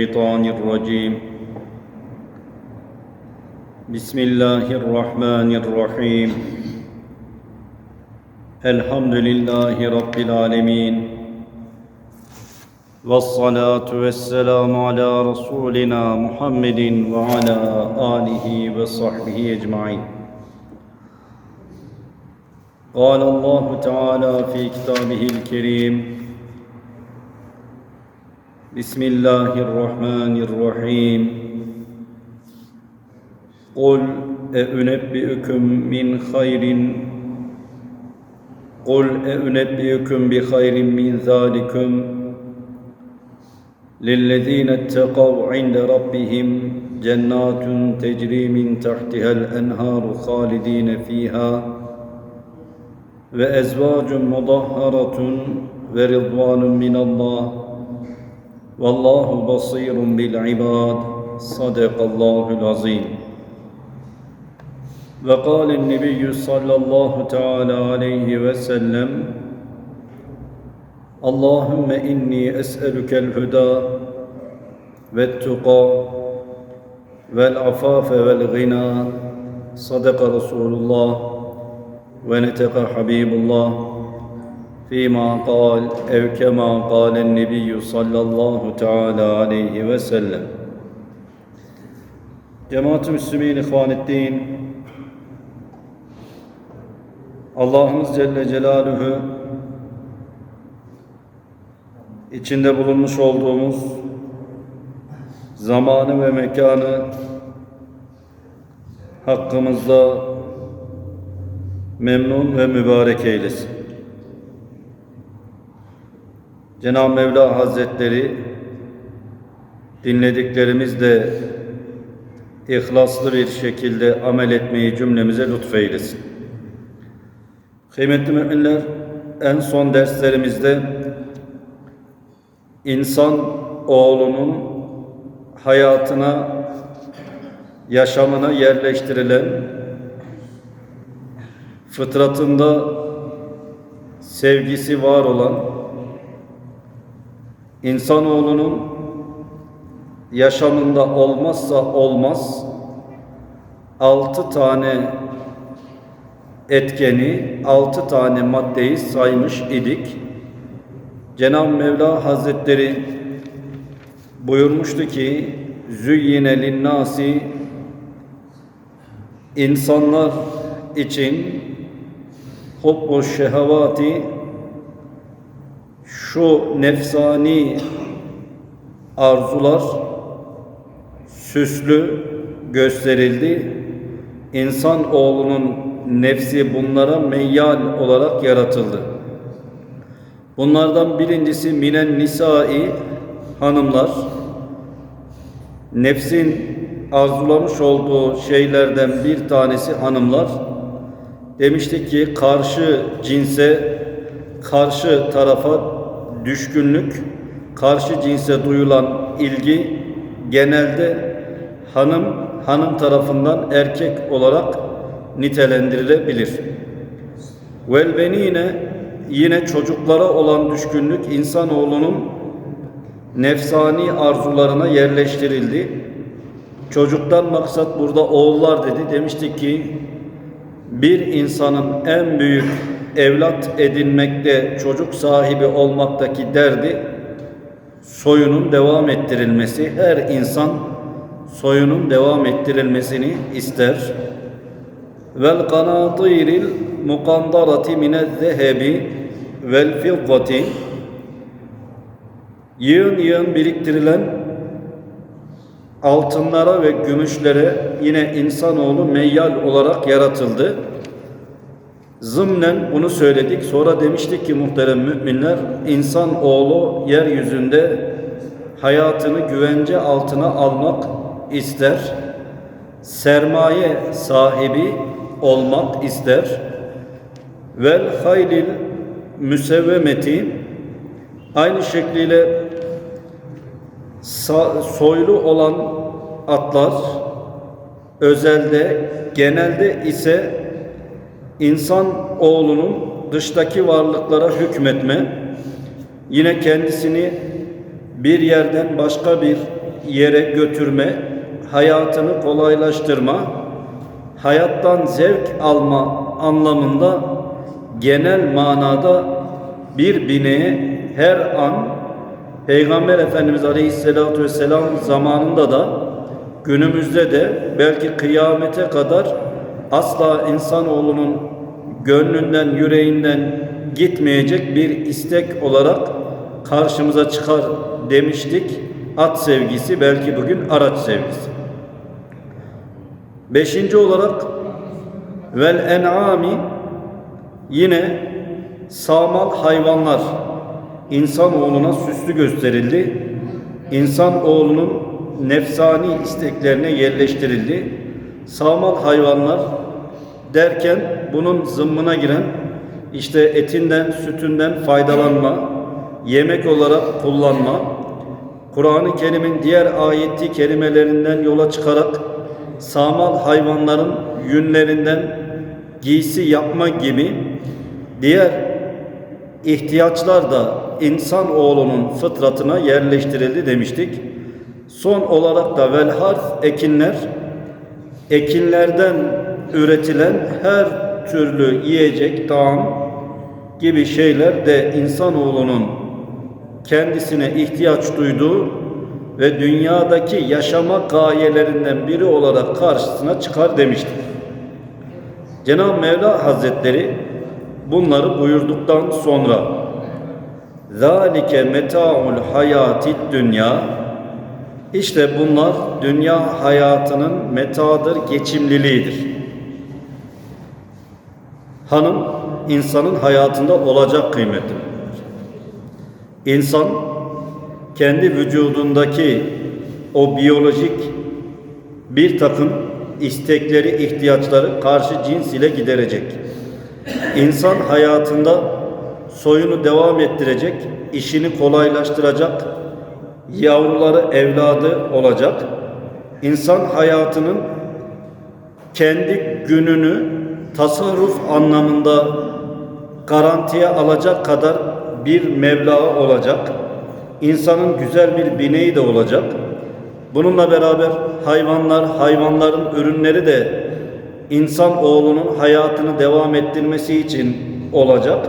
الشيطان الرجيم. بسم الله الرحمن الرحيم. الحمد لله رب العالمين. والصلاة والسلام على رسولنا محمد وعلى آله وصحبه أجمعين. قال الله تعالى في كتابه الكريم بسم الله الرحمن الرحيم قل أنبئكم من خير قل أنبئكم بخير من ذلكم للذين اتقوا عند ربهم جنات تجري من تحتها الأنهار خالدين فيها وأزواج مطهرة ورضوان من الله والله بصير بالعباد. صدق الله العظيم. وقال النبي صلى الله تعالى عليه وسلم اللهم إني أسألك الهدى والتقى والعفاف والغنى. صدق رسول الله ونتق حبيب الله. فيما قال أو كما قال النبي صلى الله تعالى عليه وسلم Cemaat-ı Müslümin, İhvaneddin, Allah'ımız Celle Celaluhu içinde bulunmuş olduğumuz zamanı ve mekanı hakkımızda memnun ve mübarek eylesin. Cenab-ı Mevla Hazretleri dinlediklerimizle ihlaslı bir şekilde amel etmeyi cümlemize lütfeylesin. Kıymetli müminler, en son derslerimizde insan oğlunun hayatına, yaşamına yerleştirilen fıtratında sevgisi var olan insanoğlunun yaşamında olmazsa olmaz altı tane etkeni, altı tane maddeyi saymış idik. Cenab-ı Mevla Hazretleri buyurmuştu ki Züyyine linnâsi insanlar için hubbu şehevati şu nefsani arzular süslü gösterildi. İnsan oğlunun nefsi bunlara meyyal olarak yaratıldı. Bunlardan birincisi minen nisai hanımlar. Nefsin arzulamış olduğu şeylerden bir tanesi hanımlar. Demiştik ki karşı cinse, karşı tarafa düşkünlük, karşı cinse duyulan ilgi genelde hanım hanım tarafından erkek olarak nitelendirilebilir. Vel benine yine çocuklara olan düşkünlük insanoğlunun nefsani arzularına yerleştirildi. Çocuktan maksat burada oğullar dedi. Demiştik ki bir insanın en büyük evlat edinmekte, çocuk sahibi olmaktaki derdi soyunun devam ettirilmesi. Her insan soyunun devam ettirilmesini ister. Vel kanatiril mukandarati minel zehebi vel fiddati yığın yığın biriktirilen altınlara ve gümüşlere yine insanoğlu meyyal olarak yaratıldı. Zımnen bunu söyledik. Sonra demiştik ki muhterem müminler, insan oğlu yeryüzünde hayatını güvence altına almak ister. Sermaye sahibi olmak ister. Vel haylil müsevvemeti aynı şekliyle soylu olan atlar özelde genelde ise insan oğlunun dıştaki varlıklara hükmetme, yine kendisini bir yerden başka bir yere götürme, hayatını kolaylaştırma, hayattan zevk alma anlamında genel manada bir bineğe her an Peygamber Efendimiz Aleyhisselatü Vesselam zamanında da günümüzde de belki kıyamete kadar asla insanoğlunun gönlünden, yüreğinden gitmeyecek bir istek olarak karşımıza çıkar demiştik. At sevgisi belki bugün araç sevgisi. Beşinci olarak vel en'ami yine sağmal hayvanlar insan oğluna süslü gösterildi. İnsan oğlunun nefsani isteklerine yerleştirildi. Sağmal hayvanlar derken bunun zımmına giren işte etinden, sütünden faydalanma, yemek olarak kullanma, Kur'an-ı Kerim'in diğer ayeti kelimelerinden yola çıkarak sağmal hayvanların yünlerinden giysi yapma gibi diğer ihtiyaçlar da insan oğlunun fıtratına yerleştirildi demiştik. Son olarak da velharf ekinler ekinlerden üretilen her türlü yiyecek, tam gibi şeyler de insanoğlunun kendisine ihtiyaç duyduğu ve dünyadaki yaşama gayelerinden biri olarak karşısına çıkar demiştir. Cenab-ı Mevla Hazretleri bunları buyurduktan sonra ذَٰلِكَ مَتَاعُ الْحَيَاتِ dünya işte bunlar dünya hayatının metadır, geçimliliğidir. Hanım insanın hayatında olacak kıymetli. İnsan kendi vücudundaki o biyolojik bir takım istekleri, ihtiyaçları karşı cins ile giderecek. İnsan hayatında soyunu devam ettirecek, işini kolaylaştıracak, yavruları, evladı olacak. İnsan hayatının kendi gününü tasarruf anlamında garantiye alacak kadar bir mevla olacak. İnsanın güzel bir bineği de olacak. Bununla beraber hayvanlar, hayvanların ürünleri de insan oğlunun hayatını devam ettirmesi için olacak.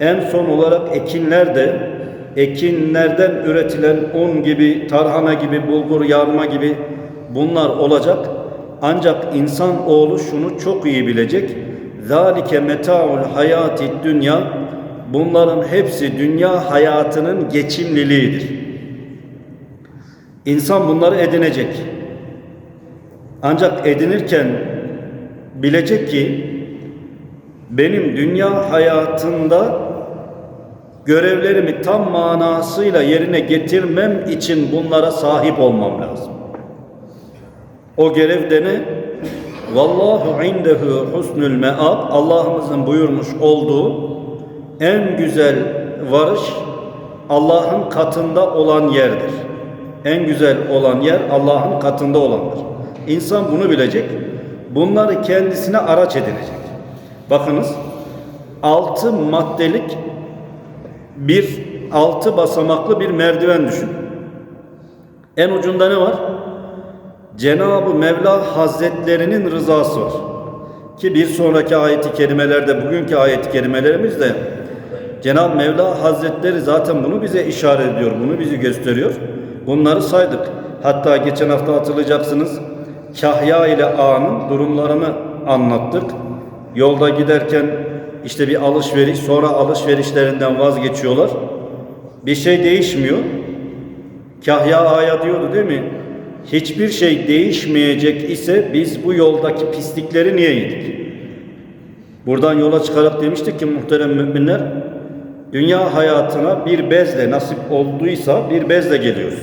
En son olarak ekinler de ekinlerden üretilen un gibi, tarhana gibi, bulgur, yarma gibi bunlar olacak. Ancak insan oğlu şunu çok iyi bilecek. Zalike metaul hayati dünya bunların hepsi dünya hayatının geçimliliğidir. İnsan bunları edinecek. Ancak edinirken bilecek ki benim dünya hayatında görevlerimi tam manasıyla yerine getirmem için bunlara sahip olmam lazım. O görev de ne? Vallahu indehu husnul meab Allah'ımızın buyurmuş olduğu en güzel varış Allah'ın katında olan yerdir. En güzel olan yer Allah'ın katında olandır. İnsan bunu bilecek. Bunları kendisine araç edinecek. Bakınız altı maddelik bir altı basamaklı bir merdiven düşün. En ucunda ne var? Cenab-ı Mevla Hazretlerinin rızası var. Ki bir sonraki ayeti kerimelerde, bugünkü ayeti Cenab-ı Mevla Hazretleri zaten bunu bize işaret ediyor, bunu bizi gösteriyor. Bunları saydık. Hatta geçen hafta hatırlayacaksınız. Kahya ile A'nın durumlarını anlattık. Yolda giderken işte bir alışveriş, sonra alışverişlerinden vazgeçiyorlar. Bir şey değişmiyor. Kahya A'ya diyordu değil mi? Hiçbir şey değişmeyecek ise biz bu yoldaki pislikleri niye yedik? Buradan yola çıkarak demiştik ki muhterem müminler, dünya hayatına bir bezle nasip olduysa bir bezle geliyoruz.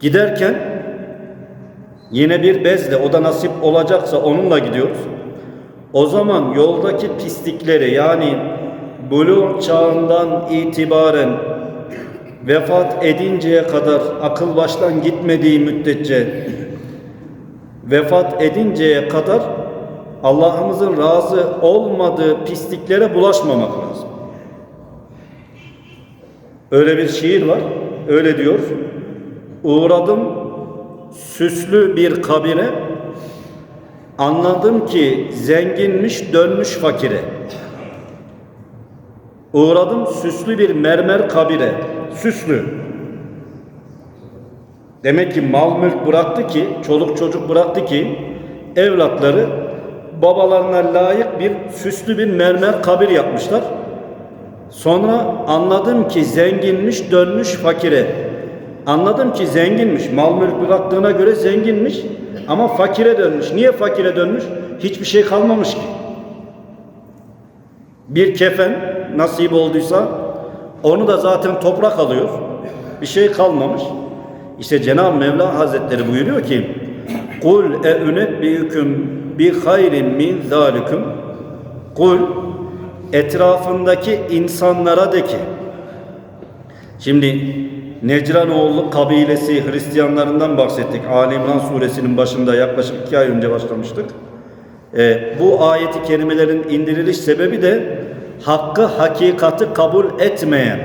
Giderken yine bir bezle o da nasip olacaksa onunla gidiyoruz. O zaman yoldaki pislikleri yani buluğ çağından itibaren vefat edinceye kadar akıl baştan gitmediği müddetçe vefat edinceye kadar Allah'ımızın razı olmadığı pisliklere bulaşmamak lazım. Öyle bir şiir var. öyle diyor. Uğradım süslü bir kabire. Anladım ki zenginmiş dönmüş fakire. Uğradım süslü bir mermer kabire. Süslü. Demek ki mal mülk bıraktı ki, çoluk çocuk bıraktı ki evlatları babalarına layık bir süslü bir mermer kabir yapmışlar. Sonra anladım ki zenginmiş dönmüş fakire. Anladım ki zenginmiş. Mal mülk bıraktığına göre zenginmiş ama fakire dönmüş. Niye fakire dönmüş? Hiçbir şey kalmamış ki. Bir kefen nasip olduysa onu da zaten toprak alıyor. Bir şey kalmamış. İşte Cenab-ı Mevla Hazretleri buyuruyor ki Kul e ünebbiüküm bi hayrin min zalikum Kul etrafındaki insanlara de ki Şimdi Necranoğlu kabilesi Hristiyanlarından bahsettik. Ali İmran suresinin başında yaklaşık iki ay önce başlamıştık. Ee, bu ayeti kerimelerin indiriliş sebebi de hakkı hakikati kabul etmeyen,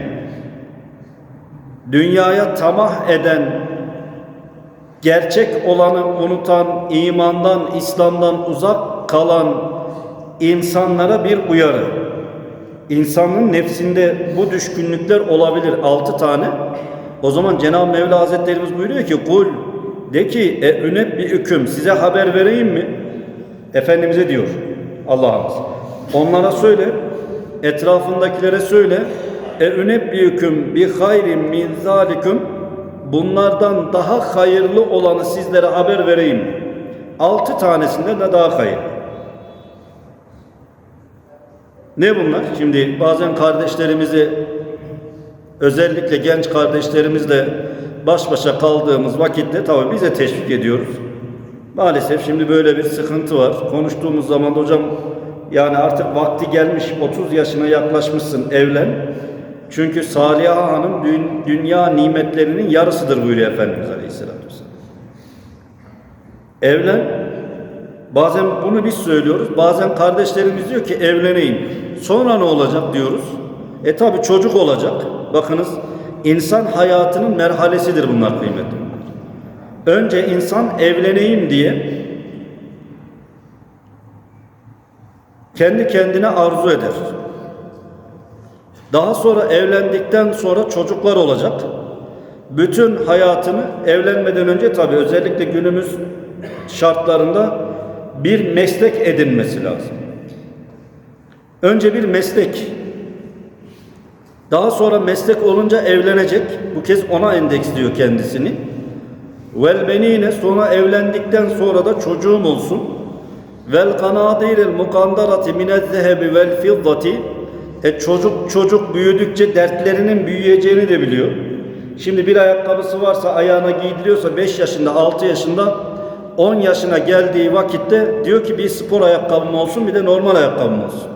dünyaya tamah eden, gerçek olanı unutan, imandan, İslam'dan uzak kalan insanlara bir uyarı. İnsanın nefsinde bu düşkünlükler olabilir altı tane. O zaman Cenab-ı Mevla Hazretlerimiz buyuruyor ki kul de ki e üneb bir hüküm size haber vereyim mi? Efendimiz'e diyor Allah'ımız. Onlara söyle, etrafındakilere söyle. E üneb bir hüküm bi hayrin min zalikum bunlardan daha hayırlı olanı sizlere haber vereyim. Altı tanesinde de daha hayırlı. Ne bunlar? Şimdi bazen kardeşlerimizi özellikle genç kardeşlerimizle baş başa kaldığımız vakitte tabii bize teşvik ediyoruz. Maalesef şimdi böyle bir sıkıntı var. Konuştuğumuz zaman da hocam yani artık vakti gelmiş 30 yaşına yaklaşmışsın evlen. Çünkü Saliha Hanım dü- dünya nimetlerinin yarısıdır buyuruyor Efendimiz Aleyhisselatü. Evlen. Bazen bunu biz söylüyoruz. Bazen kardeşlerimiz diyor ki evleneyim. Sonra ne olacak diyoruz. E tabi çocuk olacak. Bakınız insan hayatının merhalesidir bunlar kıymetli. Önce insan evleneyim diye kendi kendine arzu eder. Daha sonra evlendikten sonra çocuklar olacak. Bütün hayatını evlenmeden önce tabi özellikle günümüz şartlarında bir meslek edinmesi lazım. Önce bir meslek. Daha sonra meslek olunca evlenecek. Bu kez ona endeksliyor kendisini. Vel benine sonra evlendikten sonra da çocuğum olsun. Vel kanadiril mukandarati minez zehebi vel fiddati e çocuk çocuk büyüdükçe dertlerinin büyüyeceğini de biliyor. Şimdi bir ayakkabısı varsa ayağına giydiriyorsa 5 yaşında 6 yaşında 10 yaşına geldiği vakitte diyor ki bir spor ayakkabım olsun bir de normal ayakkabım olsun.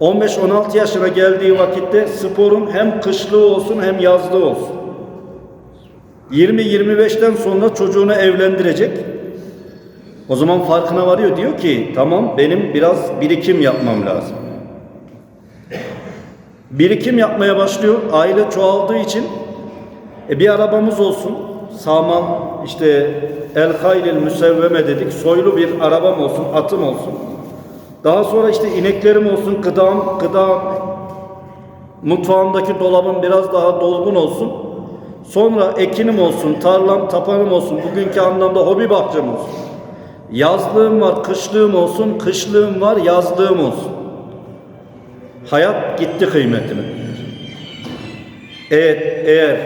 15-16 yaşına geldiği vakitte sporun hem kışlığı olsun hem yazlığı olsun. 20-25'ten sonra çocuğunu evlendirecek. O zaman farkına varıyor. Diyor ki tamam benim biraz birikim yapmam lazım. Birikim yapmaya başlıyor. Aile çoğaldığı için e bir arabamız olsun. Sağlam işte el haylil müsevveme dedik. Soylu bir arabam olsun, atım olsun. Daha sonra işte ineklerim olsun, gıdam, gıdam, mutfağımdaki dolabım biraz daha dolgun olsun. Sonra ekinim olsun, tarlam, tapanım olsun, bugünkü anlamda hobi bahçem olsun. Yazlığım var, kışlığım olsun, kışlığım var, yazlığım olsun. Hayat gitti kıymetini. Evet, eğer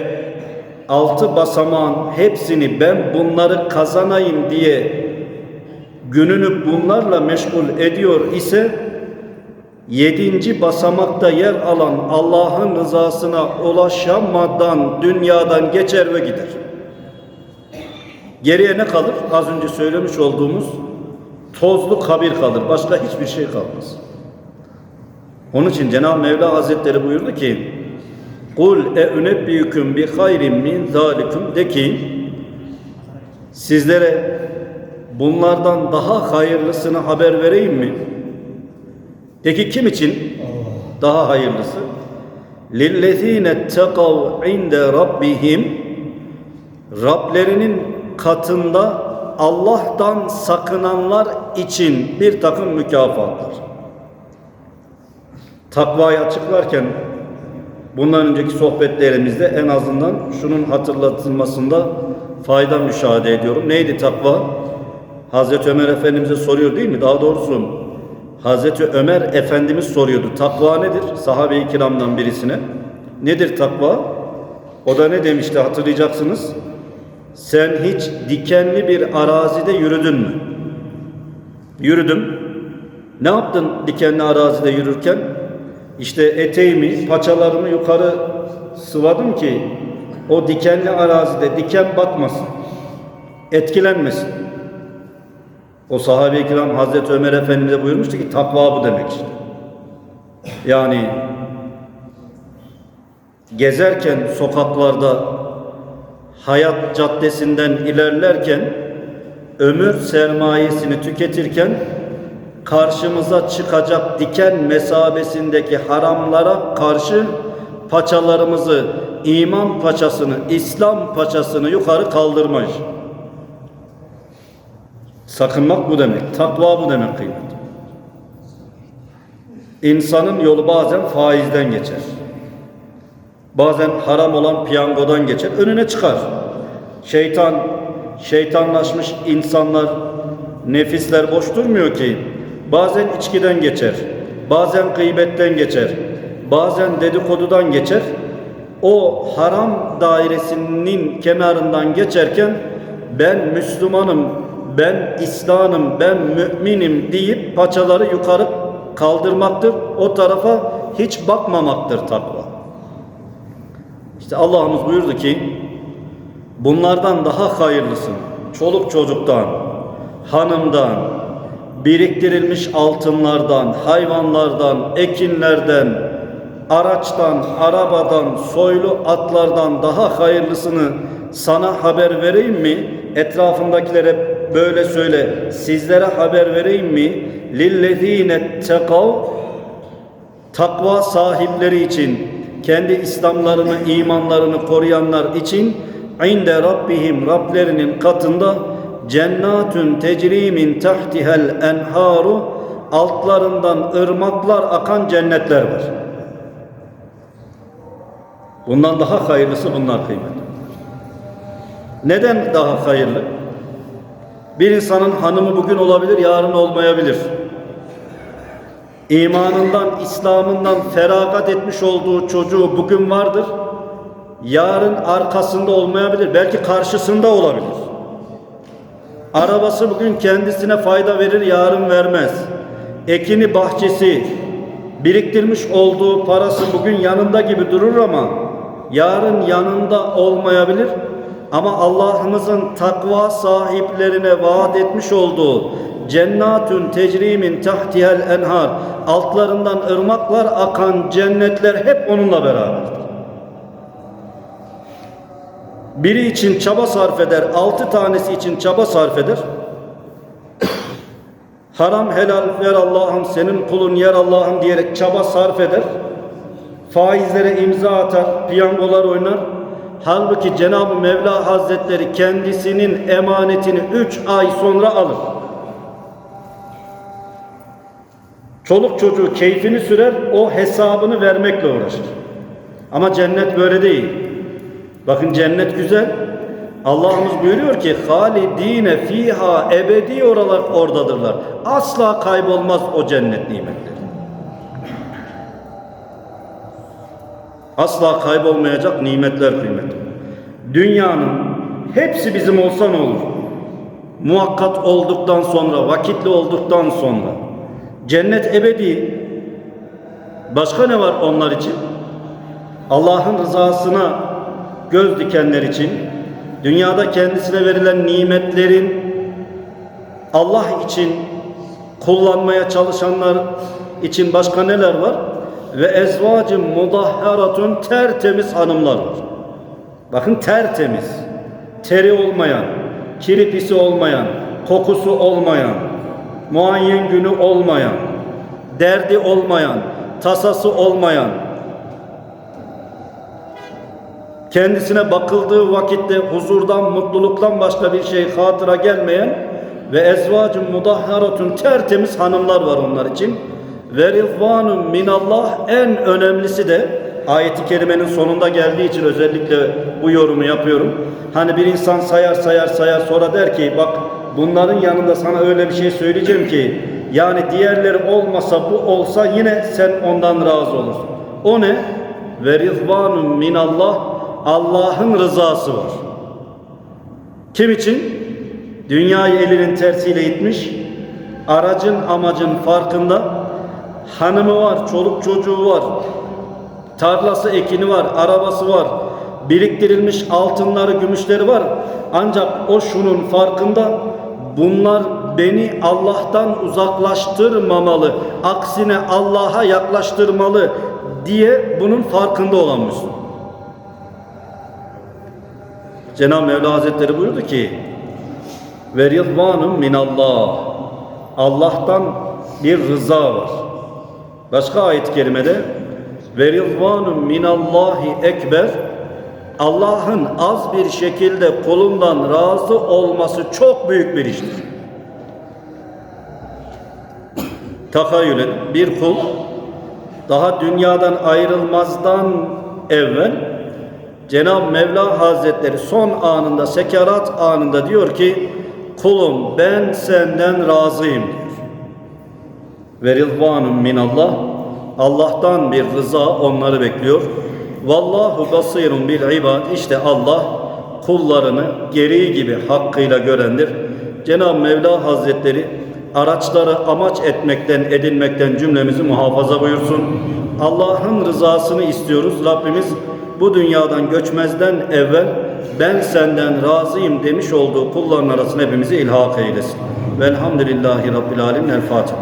altı basamağın hepsini ben bunları kazanayım diye gününü bunlarla meşgul ediyor ise yedinci basamakta yer alan Allah'ın rızasına ulaşamadan dünyadan geçer ve gider. Geriye ne kalır? Az önce söylemiş olduğumuz tozlu kabir kalır. Başka hiçbir şey kalmaz. Onun için Cenab-ı Mevla Hazretleri buyurdu ki Kul e ünebbiüküm bi hayrin min zalikum de ki sizlere bunlardan daha hayırlısını haber vereyim mi? De ki kim için daha hayırlısı? lillezine tekav inde rabbihim Rablerinin katında Allah'tan sakınanlar için bir takım mükafatlar. Takvayı açıklarken bundan önceki sohbetlerimizde en azından şunun hatırlatılmasında fayda müşahede ediyorum. Neydi takva? Hazreti Ömer Efendimiz'e soruyor değil mi? Daha doğrusu Hazreti Ömer Efendimiz soruyordu. Takva nedir? Sahabe-i kiramdan birisine. Nedir takva? O da ne demişti hatırlayacaksınız. Sen hiç dikenli bir arazide yürüdün mü? Yürüdüm. Ne yaptın dikenli arazide yürürken? İşte eteğimi, paçalarımı yukarı sıvadım ki o dikenli arazide diken batmasın. Etkilenmesin. O sahabe-i kiram Hazreti Ömer Efendimiz'e buyurmuştu ki takva bu demek işte. Yani gezerken sokaklarda hayat caddesinden ilerlerken ömür sermayesini tüketirken karşımıza çıkacak diken mesabesindeki haramlara karşı paçalarımızı iman paçasını, İslam paçasını yukarı kaldırmayız. Sakınmak bu demek. Takva bu demek kıymet. İnsanın yolu bazen faizden geçer. Bazen haram olan piyangodan geçer. Önüne çıkar. Şeytan, şeytanlaşmış insanlar, nefisler boş durmuyor ki. Bazen içkiden geçer. Bazen gıybetten geçer. Bazen dedikodudan geçer. O haram dairesinin kenarından geçerken ben Müslümanım, ben İslam'ım, ben müminim deyip paçaları yukarı kaldırmaktır. O tarafa hiç bakmamaktır takva. İşte Allah'ımız buyurdu ki bunlardan daha hayırlısın. Çoluk çocuktan, hanımdan, biriktirilmiş altınlardan, hayvanlardan, ekinlerden, araçtan, arabadan, soylu atlardan daha hayırlısını sana haber vereyim mi? Etrafındakilere böyle söyle. Sizlere haber vereyim mi? Lillezine tekav takva sahipleri için kendi İslamlarını, imanlarını koruyanlar için inde Rabbihim Rablerinin katında cennatun tecrimin tahtihel enharu altlarından ırmaklar akan cennetler var. Bundan daha hayırlısı bunlar kıymet. Neden daha hayırlı? Bir insanın hanımı bugün olabilir, yarın olmayabilir. İmanından, İslam'ından feragat etmiş olduğu çocuğu bugün vardır. Yarın arkasında olmayabilir. Belki karşısında olabilir. Arabası bugün kendisine fayda verir, yarın vermez. Ekini, bahçesi, biriktirmiş olduğu parası bugün yanında gibi durur ama yarın yanında olmayabilir. Ama Allah'ımızın takva sahiplerine vaat etmiş olduğu cennatun tecrimin tahtihel enhar altlarından ırmaklar akan cennetler hep onunla beraberdir. Biri için çaba sarf eder, altı tanesi için çaba sarf eder. Haram helal ver Allah'ım senin kulun yer Allah'ım diyerek çaba sarf eder. Faizlere imza atar, piyangolar oynar. Halbuki Cenab-ı Mevla Hazretleri kendisinin emanetini üç ay sonra alır. Çoluk çocuğu keyfini sürer, o hesabını vermekle uğraşır. Ama cennet böyle değil. Bakın cennet güzel. Allah'ımız buyuruyor ki halidine fiha ebedi oralar oradadırlar. Asla kaybolmaz o cennet nimetleri. Asla kaybolmayacak nimetler kıymeti. Dünyanın hepsi bizim olsa ne olur? Muhakkat olduktan sonra, vakitli olduktan sonra. Cennet ebedi. Başka ne var onlar için? Allah'ın rızasına göz dikenler için, dünyada kendisine verilen nimetlerin Allah için kullanmaya çalışanlar için başka neler var? Ve ezvacı mudahharatun tertemiz hanımlar. Bakın tertemiz, teri olmayan, kiripisi olmayan, kokusu olmayan, muayyen günü olmayan, derdi olmayan, tasası olmayan, kendisine bakıldığı vakitte huzurdan, mutluluktan başka bir şey hatıra gelmeyen ve ezvacın mudahharatun tertemiz hanımlar var onlar için. Ve rizvanun minallah en önemlisi de ayeti kerimenin sonunda geldiği için özellikle bu yorumu yapıyorum. Hani bir insan sayar sayar sayar sonra der ki bak bunların yanında sana öyle bir şey söyleyeceğim ki yani diğerleri olmasa bu olsa yine sen ondan razı olursun. O ne? Ve rizvanun minallah Allah'ın rızası var. Kim için? Dünyayı elinin tersiyle itmiş, aracın amacın farkında, hanımı var, çoluk çocuğu var, tarlası ekini var, arabası var, biriktirilmiş altınları, gümüşleri var. Ancak o şunun farkında, bunlar beni Allah'tan uzaklaştırmamalı, aksine Allah'a yaklaştırmalı diye bunun farkında olan Müslüman. Cenab-ı Mevla Hazretleri buyurdu ki ve rizvanun minallah Allah'tan bir rıza var. Başka ayet-i kerimede ve rizvanun minallahi ekber Allah'ın az bir şekilde kulundan razı olması çok büyük bir iştir. Takayül edin. Bir kul daha dünyadan ayrılmazdan evvel Cenab-ı Mevla Hazretleri son anında, sekarat anında diyor ki kulum ben senden razıyım diyor. Ve rizvanun minallah Allah'tan bir rıza onları bekliyor. Vallahu basirun bil ibad işte Allah kullarını gereği gibi hakkıyla görendir. Cenab-ı Mevla Hazretleri araçları amaç etmekten, edinmekten cümlemizi muhafaza buyursun. Allah'ın rızasını istiyoruz. Rabbimiz bu dünyadan göçmezden evvel ben senden razıyım demiş olduğu kulların arasına hepimizi ilhak eylesin. Velhamdülillahi Rabbil Alemin. El Fatiha.